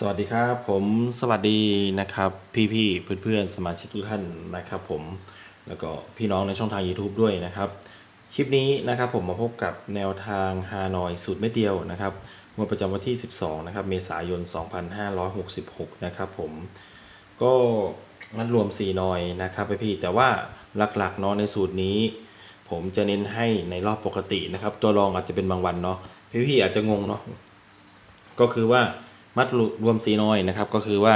สวัสดีครับผมสวัสดีนะครับพี่ๆเพื่อนๆสมาชิกทุกท่านนะครับผมแล้วก็พี่น้องในช่องทาง YouTube ด้วยนะครับ คลิปนี้นะครับผมมาพบกับแนวทางฮานอยสูตรไม่เดียวนะครับงวดประจำวันที่ 12นะครับเมษายน 2566 นะครับผมก็นัดรวม 4 นอยนะครับพี่ๆแต่ว่าหลักๆเนาะในสูตรนี้ ผมจะเน้นให้ในรอบปกตินะครับ ตัวรองอาจจะเป็นบางวันเนาะพี่ๆอาจจะงงเนาะก็คือว่า มัดรวมสีน้อยนะครับ ก็คือว่า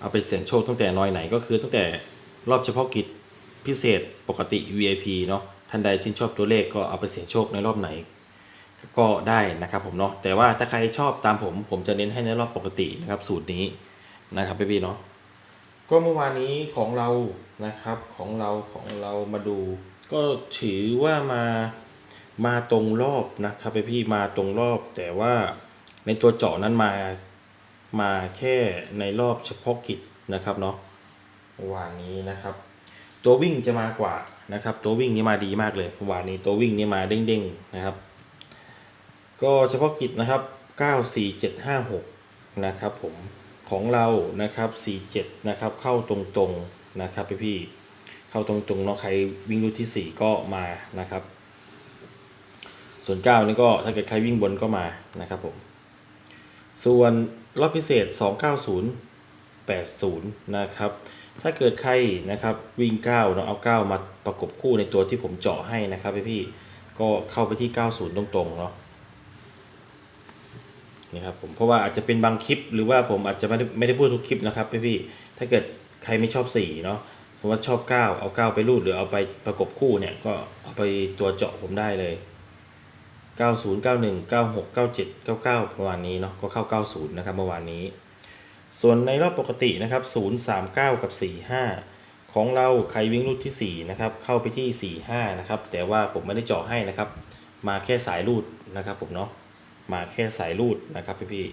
เอาไปเสี่ยงโชคตั้งแต่น้อยไหนก็คือตั้งแต่รอบเฉพาะกิจพิเศษปกติ VIP เนาะท่านใดชื่นชอบตัวเลขก็เอาไปเสี่ยงโชคในรอบไหน ก็ได้นะครับผมเนาะแต่ว่าถ้าใครชอบตามผมผมจะเน้นให้ในรอบปกตินะครับสูตรนี้นะครับพี่ๆเนาะก็เมื่อวานนี้ของเรานะครับของเราของเรามาดู ก็ถือว่ามามาตรงรอบนะครับพี่ๆมาตรงรอบ แต่ว่าในตัวเจาะนั้นมา มาแค่ในรอบเฉพาะกิจนะครับเนาะวานนี้นะครับ ตัววิ่งจะมากว่านะครับ ตัววิ่งนี่มาดีมากเลยวานนี้ตัววิ่งนี่มาเด้งๆนะครับ ก็เฉพาะกิจนะครับ 94756 นะครับผมของเรานะครับ 47 นะครับเข้าตรงๆนะครับพี่ๆเข้าตรงๆเนาะใครวิ่งรูทที่ 4 ก็มานะครับ ส่วน 9 นี่ก็ถ้าเกิดใครวิ่งบนก็มานะครับผม ส่วนรอบพิเศษ 290 80 นะครับ ถ้าเกิดใครนะครับวิ่ง9เนาะเอา 9 มาประกบคู่ในตัวที่ผมเจาะให้นะครับพี่ๆก็เข้าไปที่ 90 ตรงๆเนาะนี่ครับผมเพราะว่าอาจจะเป็นบางคลิปหรือว่าผมอาจจะไม่ได้ไม่ได้พูดทุกคลิปนะครับพี่พี่ถ้าเกิดใครไม่ชอบสีเนาะสมมติว่าชอบ 9 เอา 9 ไปรูดหรือเอาไปประกบคู่เนี่ยก็เอาไปตัวเจาะผมได้เลย 90 91 96 97 99 ประมาณนี้เนาะก็เข้า 90 นะครับเมื่อวานนี้ ส่วนในรอบปกตินะครับ 039 กับ 45 ของเราใครวิ่งรูดที่ 4 นะครับ เข้าไปที่ 45 นะครับ แต่ว่าผมไม่ได้เจาะให้นะครับ มาแค่สายรูดนะครับผมเนาะมาแค่สายรูดนะครับพี่พี่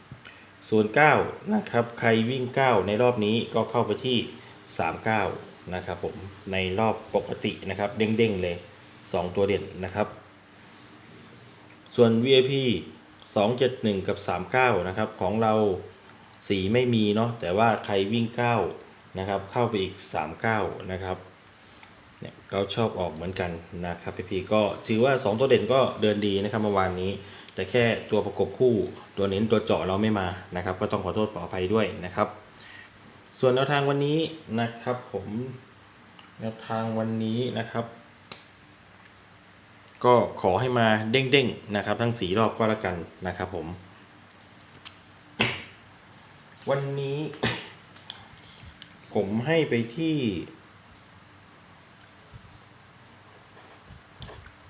ๆส่วน9นะครับใครวิ่ง 9 ในรอบนี้ก็เข้าไปที่ 39 นะครับผมในรอบปกตินะครับเด้งๆเลย 2 ตัวเด่นนะครับ ส่วน VIP 271 กับ 39 นะครับ ของเราสีไม่มีเนาะแต่ว่าใครวิ่ง 9 นะครับ เข้าไปอีก 39 นะครับเนี่ยก็ชอบออกเหมือนกันนะครับพี่พีก็ถือว่า 2 ตัวเด่นก็เดินดีนะครับเมื่อวานนี้ แต่แค่ตัวประกบคู่ตัวเน้นตัวเจาะเราไม่มานะครับ ก็ต้องขอโทษขออภัยด้วยนะครับ ส่วนแนวทางวันนี้นะครับผมแนวทางวันนี้นะครับ ก็ขอให้มาเด้งๆนะครับ ทั้งสีรอบก็แล้วกันนะครับผม วันนี้ ผมให้ไปที่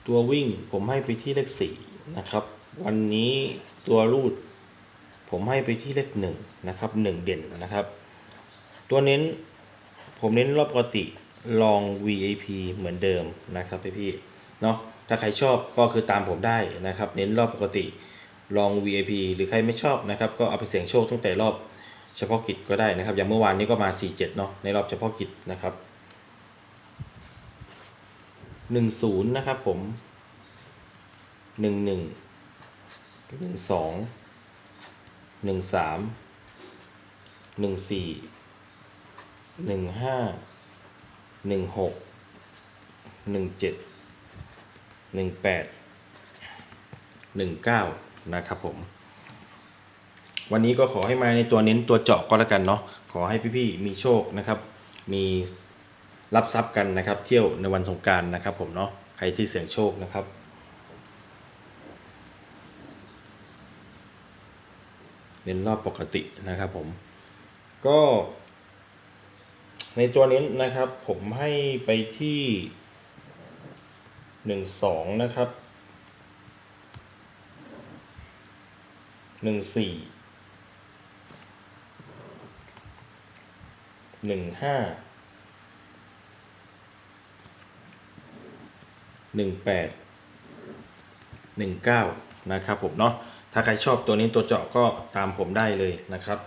ตัววิ่งผมให้ไปที่เลขสี่นะครับ วันนี้ตัวรูด ผมให้ไปที่เลขหนึ่งนะครับหนึ่งเด่นนะครับ ตัวเน้นผมเน้นรอบปกติลอง VIP เหมือนเดิมนะครับพี่ๆเนาะ ถ้าใครชอบก็คือตามผมได้นะครับ เน้นรอบปกติลอง VIP หรือใครไม่ชอบนะครับ ก็เอาไปเสี่ยงโชคตั้งแต่รอบเฉพาะกิจก็ได้นะครับ อย่างเมื่อวานนี้ก็มา 47 เนาะในรอบเฉพาะกิจนะครับหนึ่งศูนย์นะครับผมหนึ่งหนึ่งห นึ่งสองหนึ่งแปดหนึ่งเก้านะครับผม วันนี้ก็ขอให้มาในตัวเน้นตัวเจาะก็แล้วกันเนาะขอให้พี่ๆมีโชคนะครับ มีรับทรัพย์กันนะครับ เที่ยวในวันสงการนะครับผมเนาะใครที่เสี่ยงโชคนะครับเน้นรอบปกตินะครับผม ก็ ในตัวนี้นะครับผมให้ไปที่ หนึ่งสองนะครับหนึ่งสี่หนึ่งห้าหนึ่งแปดหนึ่งเก้านะครับผมเนาะถ้าใครชอบตัวนี้ตัวเจาะก็ตามผมได้เลยนะครับ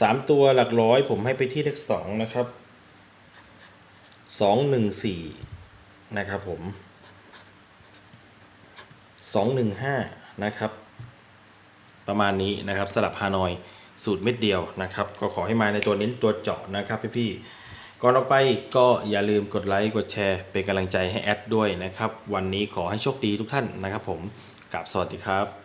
สามตัวหลักร้อยผมให้ไปที่เลขสองนะครับสองหนึ่งสี่ นะครับผมสองหนึ่งห้านะครับ ประมาณนี้นะครับสลับฮานอยสูตรเม็ดเดียวนะครับ ก็ขอให้มาในตัวเน้นตัวเจาะนะครับพี่ๆก่อนออกไปก็อย่าลืมกดไลค์กดแชร์ เป็นกำลังใจให้แอดด้วยนะครับ วันนี้ขอให้โชคดีทุกท่านนะครับผมกับสวัสดีครับ